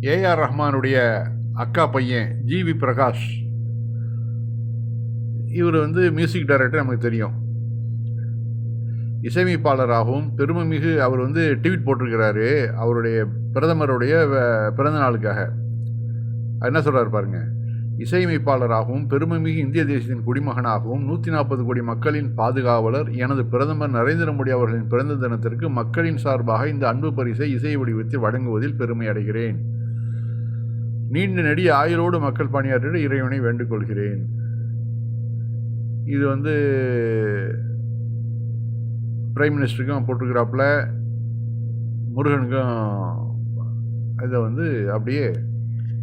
AR ரஹ்மானுடைய அக்கா பையன் ஜிவி பிரகாஷ். இவர் வந்து மியூசிக் டைரக்டர் நமக்கு தெரியும். இசையமைப்பாளராகவும் பெருமைமிகு அவர் வந்து ட்வீட் போட்டிருக்கிறாரு அவருடைய பிரதமருடைய பிறந்த நாளுக்காக. என்ன சொல்கிறார் பாருங்கள் இசையமைப்பாளராகவும் பெருமைமிகு இந்திய தேசத்தின் குடிமகனாகவும் நூற்றி நாற்பது கோடி மக்களின் பாதுகாவலர் எனது பிரதமர் நரேந்திர மோடி அவர்களின் பிறந்த தினத்திற்கு மக்களின் சார்பாக இந்த அன்பு பரிசை இசை வடிவத்தில் வழங்குவதில் பெருமை அடைகிறேன். நீண்ட நெடிய ஆயுளோடு மக்கள் பணியாற்றிட இறைவனை வேண்டுகொள்கிறேன் இது வந்து பிரைம் மினிஸ்டருக்கும் போட்டிருக்கிறாப்புல முருகனுக்கும் இதை வந்து அப்படியே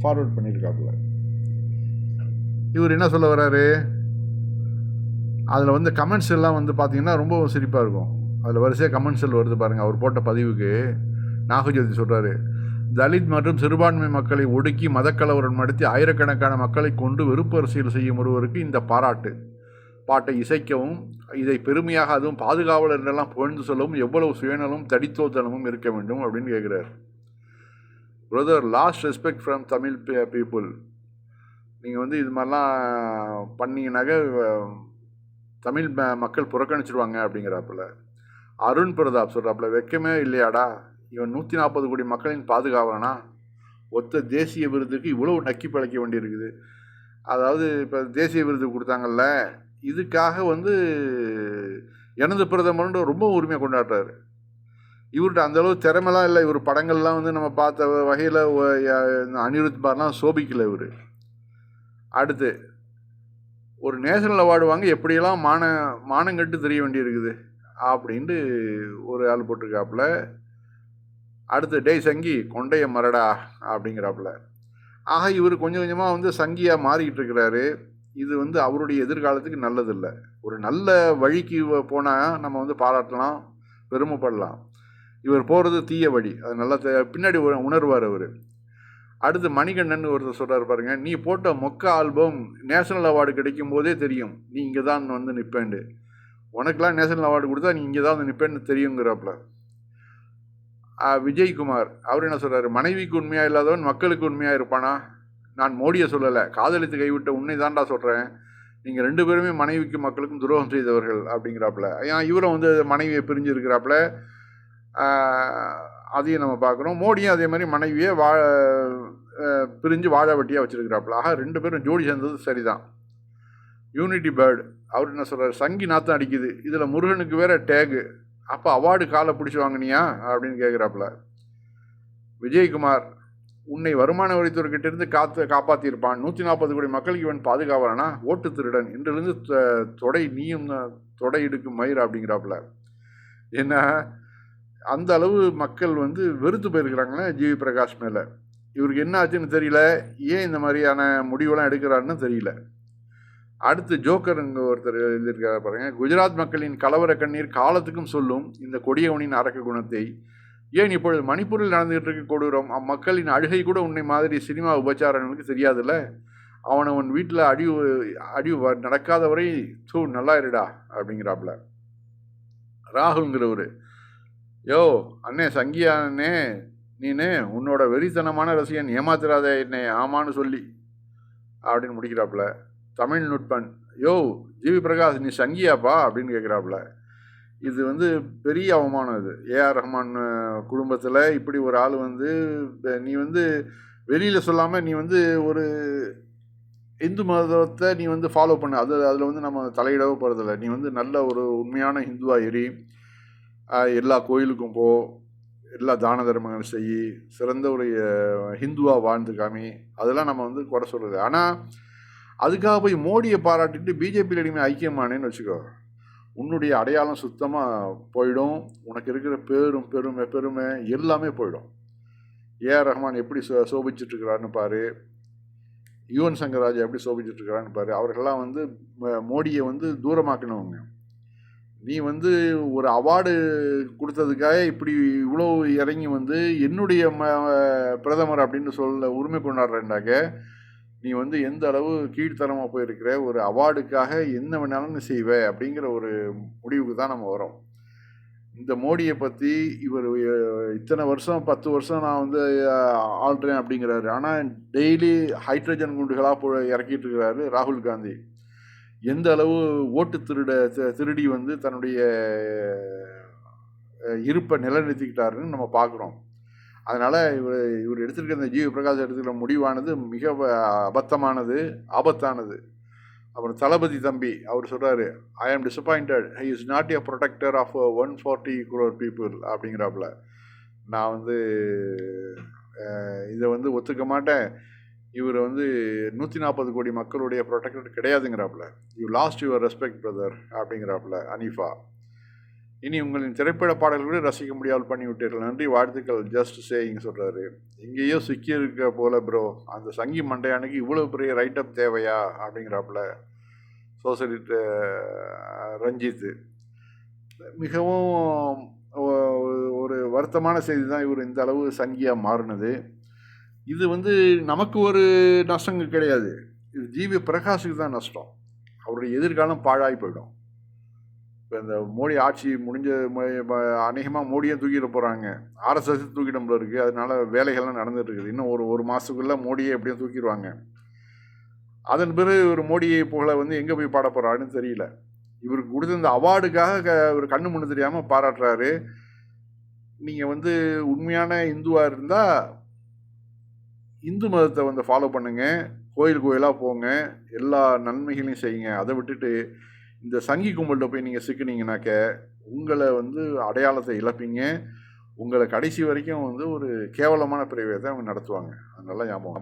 ஃபார்வர்ட் பண்ணியிருக்காப்புல. இவர் என்ன சொல்ல வர்றாரு அதில் வந்து கமெண்ட்ஸ் எல்லாம் வந்து பார்த்தீங்கன்னா ரொம்ப சிரிப்பாக இருக்கும். அதில் வரிசையாக கமெண்ட்ஸ் வருது பாருங்கள் அவர் போட்ட பதிவுக்கு. நாகஜோதி சொல்கிறாரு தலித் மற்றும் சிறுபான்மை மக்களை ஒடுக்கி மதக்கலவரம் நடத்தி ஆயிரக்கணக்கான மக்களை கொண்டு வெறுப்பு அரசியல் செய்யும் ஒருவருக்கு இந்த பாராட்டு. பாட்டை இசைக்கவும் இதை பெருமையாக அதுவும் பாதுகாவலர் எல்லாம் புகழ்ந்து சொல்லவும் எவ்வளவு சுயநலமும் தடித்தோத்தனமும் இருக்க வேண்டும் அப்படின்னு கேட்குறாரு brother lost respect from Tamil people நீங்கள் வந்து இது மாதிரிலாம் பண்ணீங்கன்னாக்க தமிழ் ம- மக்கள் புறக்கணிச்சிடுவாங்க அப்படிங்கிறாப்புல. அருண் பிரதாப் சொல்கிறாப்புல வெக்கமே இல்லையாடா? இவன் நூற்றி நாற்பது கோடி மக்களின் பாதுகாவலனா? ஒத்த தேசிய விருதுக்கு இவ்வளோ நக்கி பழைக்க வேண்டியிருக்குது. அதாவது இப்போ தேசிய விருது கொடுத்தாங்கல்ல இதுக்காக வந்து எனது பிரதமர்ன்ற ரொம்ப உரிமையாக கொண்டாடுறாரு. இவர்கிட்ட அந்தளவு திறமைலாம் இல்லை. இவர் படங்கள்லாம் வந்து நம்ம பார்த்த வகையில் அனிருத் பார்லாம் சோபிக்கலை இவர். அடுத்து ஒரு நேஷனல் அவார்டு வாங்க எப்படியெல்லாம் மான மானங்கட்டு தெரிய வேண்டியிருக்குது அப்படின்ட்டு ஒரு ஆள் போட்டிருக்காப்புல. அடுத்து டேய் சங்கி கொண்டைய மரடா அப்படிங்கிறாப்புல. ஆக இவர் கொஞ்சம் கொஞ்சமாக வந்து சங்கியாக மாறிக்கிட்டு இருக்கிறாரு இது வந்து அவருடைய எதிர்காலத்துக்கு நல்லதில்லை. ஒரு நல்ல வழிக்கு போனால் நம்ம வந்து பாராட்டலாம் பெருமைப்படலாம். இவர் போகிறது தீய வழி. அது நல்லா பின்னாடி உணர்வார் அவர். அடுத்து மணிகண்டன் ஒருத்தர் சொல்கிறார் பாருங்க நீ போட்ட மொக்க ஆல்பம் நேஷனல் அவார்டு கிடைக்கும் போதே தெரியும். நீ இங்கே தான் வந்து நிற்பேண்டு உனக்கெலாம் நேஷனல் அவார்டு கொடுத்தா நீ இங்கே தான் வந்து நிற்பேன்னு தெரியுங்கிறாப்புல. விஜய்குமார் அவர் என்ன சொல்கிறாரு மனைவிக்கு உண்மையாக இல்லாதவன் மக்களுக்கு உண்மையாக இருப்பானா? நான் மோடியை சொல்லலை. காதலித்து கைவிட்ட உன்னை தாண்டா சொல்கிறேன் நீங்கள் ரெண்டு பேருமே மனைவிக்கும் மக்களுக்கும் துரோகம் செய்தவர்கள் அப்படிங்கிறாப்புல. ஏன் இவரும் வந்து மனைவியை பிரிஞ்சு இருக்கிறாப்புல அதையும் நம்ம பார்க்குறோம் மோடியும் அதே மாதிரி மனைவியை வா பிரிஞ்சு வாழ வெட்டியாக வச்சுருக்கிறாப்புல. ஆக ரெண்டு பேரும் ஜோடி சேர்ந்தது சரிதான். யூனிட்டி பேர்டு அவர் என்ன சொல்கிறார் சங்கி நாத்தம் அடிக்குது. இதில் முருகனுக்கு வேற டேகு அப்போ அவார்டு காலை பிடிச்சி வாங்கினியா? அப்படின்னு கேட்குறாப்புல விஜயகுமார் உன்னை வருமான வரித்துறைக்கிட்ட இருந்து காத்து காப்பாற்றியிருப்பான் நூற்றி நாற்பது கோடி மக்களுக்கு இவன் பாதுகாவலனா? ஓட்டு திருடன். இன்றிலிருந்து தொ- தொடை நீயும் தொடை எடுக்கும் மயிர் அப்படிங்கிறாப்புல. ஏன்னா அந்த அளவு மக்கள் வந்து வெறுத்து போயிருக்கிறாங்களே ஜிவி பிரகாஷ் மேலே. இவருக்கு என்ன ஆச்சுன்னு தெரியல. ஏன் இந்த மாதிரியான முடிவெல்லாம் எடுக்கிறான்னு தெரியல. அடுத்து ஜோக்கருங்க ஒருத்தர் எழுதியிருக்காரு பாருங்க. குஜராத் மக்களின் கலவர கண்ணீர் காலத்துக்கும் சொல்லும் இந்த கொடியவனின் அரக்க குணத்தை. ஏன் இப்பொழுது மணிப்பூரில் நடந்துகிட்டு இருக்க கொடூரம்? அம்மக்களின் அழுகை கூட உன்னை மாதிரி சினிமா உபச்சாரங்களுக்கு தெரியாதுல்ல? அவன் அவன் வீட்டில் அடிவு அடிவு வ- நடக்காத வரை தூ நல்லா இருடா அப்படிங்கிறாப்புல. ராகுல்ங்கிறவர். யோ அண்ணே சங்கியா அண்ணே நீனு உன்னோட வெறித்தனமான ரசிகன் ஏமாத்திராத என்னை ஆமான்னு சொல்லி அப்படின்னு முடிக்கிறாப்புல. தமிழ் நுட்பன் யோ ஜிவி பிரகாஷ் நீ சங்கியாப்பா அப்படின்னு கேட்குறாப்புல இது வந்து பெரிய அவமானம் இது. ஏஆர் ரஹ்மான் குடும்பத்தில் இப்படி ஒரு ஆள் வந்து நீ வந்து வெளியில் சொல்லாமல் நீ வந்து ஒரு இந்து மதத்தை நீ வந்து ஃபாலோ பண்ண. அது அதில் வந்து நம்ம தலையிடவே போகிறதில்ல நீ வந்து நல்ல ஒரு உண்மையான ஹிந்துவாக எரி எல்லா கோயிலுக்கும் போ எல்லா தான தர்மங்கள் செய் சிறந்த ஒரு ஹிந்துவாக வாழ்ந்து காமி அதெல்லாம் நம்ம வந்து குறை சொல்கிறது ஆனால் அதுக்காக போய் மோடியை பாராட்டிட்டு பிஜேபியில் இனிமேல் ஐக்கியமானேன்னு வச்சுக்கோ உன்னுடைய அடையாளம் சுத்தமாக போயிடும். உனக்கு இருக்கிற பேரும் பெருமை பெருமை எல்லாமே போயிடும். ஏஆர் ரஹ்மான் எப்படி சோ சோபிச்சுட்ருக்கிறாருன்னு பாரு. யுவன் சங்கர் ராஜா எப்படி சோபிச்சுட்ருக்கிறான்னு பாரு. அவர்கள்லாம் வந்து ம- மோடியை வந்து தூரமாக்கினவங்க. நீ வந்து ஒரு அவார்டு கொடுத்ததுக்காக இப்படி இவ்வளோ இறங்கி வந்து என்னுடைய ம பிரதமர் அப்படின்னு சொல்ல உரிமை கொண்டாடுறேன்டாக்க நீ வந்து எந்த அளவு கீழ்த்தரமாக போயிருக்கிற ஒரு அவார்டுக்காக என்ன வேணாலும் நீ செய்வ அப்படிங்கிற ஒரு முடிவுக்கு தான் நம்ம வரோம். இந்த மோடியை பற்றி இவர் இத்தனை வருஷம் பத்து வருஷம் நான் வந்து ஆள்றேன் அப்படிங்கிறாரு. ஆனால் டெய்லி ஹைட்ரஜன் குண்டுகளாக போ இறக்கிட்டு இருக்கிறாரு ராகுல் காந்தி. எந்த அளவு ஓட்டு திருட திருடி வந்து தன்னுடைய இருப்பை நிலைநிறுத்திக்கிட்டாருன்னு நம்ம பார்க்குறோம். அதனால் இவர் இவர் எடுத்திருக்க இந்த ஜீவ பிரகாஷ் எடுத்துக்கிற முடிவானது மிக அபத்தமானது ஆபத்தானது. அப்புறம் தளபதி தம்பி அவர் சொல்கிறாரு I am disappointed he is not a protector of one forty crore people அப்படிங்கிறாப்புல. நான் வந்து இதை வந்து ஒத்துக்க மாட்டேன். இவர் வந்து நூற்றி நாற்பது கோடி மக்களுடைய protector கிடையாதுங்கிறாப்புல. You lost your respect brother அப்படிங்கிறாப்புல Hanifa. இனி உங்களின் திரைப்பட பாடல்களை ரசிக்க முடியாமல் பண்ணிவிட்டீர்கள். நன்றி வாழ்த்துக்கள் ஜஸ்ட் சேயிங் சொல்கிறாரு எங்கேயோ சிக்கி இருக்க போல ப்ரோ அந்த சங்கி மண்டையானுக்கு இவ்வளோ பெரிய ரைட்டப் தேவையா? அப்படிங்கிறாப்புல சோசலிட் ரஞ்சித் மிகவும் ஒரு வருத்தமான செய்தி தான் இவர் இந்த அளவு சங்கியாக மாறினது. இது வந்து நமக்கு ஒரு நஷ்டங்கள் கிடையாது. இது ஜிவி பிரகாஷுக்கு தான் நஷ்டம். அவருடைய எதிர்காலம் பாழாகி போயிடும். இப்போ இந்த மோடி ஆட்சி முடிஞ்ச அநேகமாக மோடியை தூக்கிட போகிறாங்க ஆர்எஸ்எஸ் தூக்கிடம் இருக்குது அதனால வேலைகள்லாம் நடந்துட்டு இருக்குது. இன்னும் ஒரு ஒரு மாதத்துக்குள்ளே மோடியை எப்படியும் தூக்கிடுவாங்க. அதன் பிறகு இவர் மோடியை புகழை வந்து எங்கே போய் பாட போகிறாருன்னு தெரியல. இவருக்கு கொடுத்த இந்த அவார்டுக்காக க- இவர் கண்ணு முன்னு தெரியாமல் பாராட்டுறாரு. நீங்கள் வந்து உண்மையான இந்துவாக இருந்தால் இந்து மதத்தை வந்து ஃபாலோ பண்ணுங்கள் கோயில் கோயிலாக போங்க எல்லா நன்மைகளையும் செய்யுங்க. அதை விட்டுட்டு இந்த சங்கி கும்பலில் போய் நீங்கள் சிக்கினீங்கனாக்க உங்களை வந்து அடையாளத்தை இழப்பீங்க. உங்களை கடைசி வரைக்கும் வந்து ஒரு கேவலமான பிரிவை தான் அவங்க நடத்துவாங்க. அதனால ஞாபகம்